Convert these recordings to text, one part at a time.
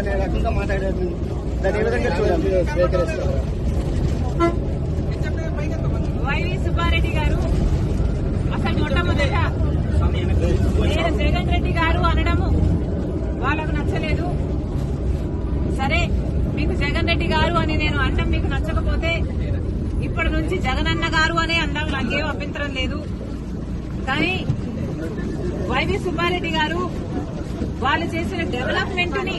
అనే రకంగా మాట్లాడారు. దాన్ని ఏ విధంగా చూడాలి? స్వీకరిస్తారు వైవి సుబ్బారెడ్డి గారు అసలు మొట్టమొదట నేను జగన్ రెడ్డి గారు అనడము వాళ్ళకు నచ్చలేదు. సరే మీకు జగన్ రెడ్డి గారు అని నేను అనడం మీకు నచ్చకపోతే ఇప్పటి నుంచి జగనన్న గారు అనే అందాం నాకేం అభ్యంతరం లేదు. కానీ వైవి సుబ్బారెడ్డి గారు వాళ్ళు చేసిన డెవలప్మెంట్ని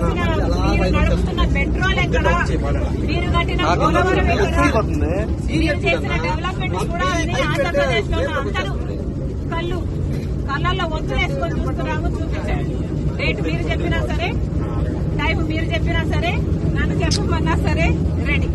మీరు నడుపుతున్న పెట్రోల్ ఎక్కడ? మీరు కట్టిన పోలవరం ఎక్కడ మీరు చేసిన డెవలప్మెంట్ కూడా అని ఆంధ్రప్రదేశ్లో అందరూ కళ్ళు కళ్ళల్లో ఒత్తులు వేసుకొని చూస్తున్నాము చూపించండి. రేటు మీరు చెప్పినా సరే టైం మీరు చెప్పినా సరే నన్ను చెప్పమన్నా సరే రెడీ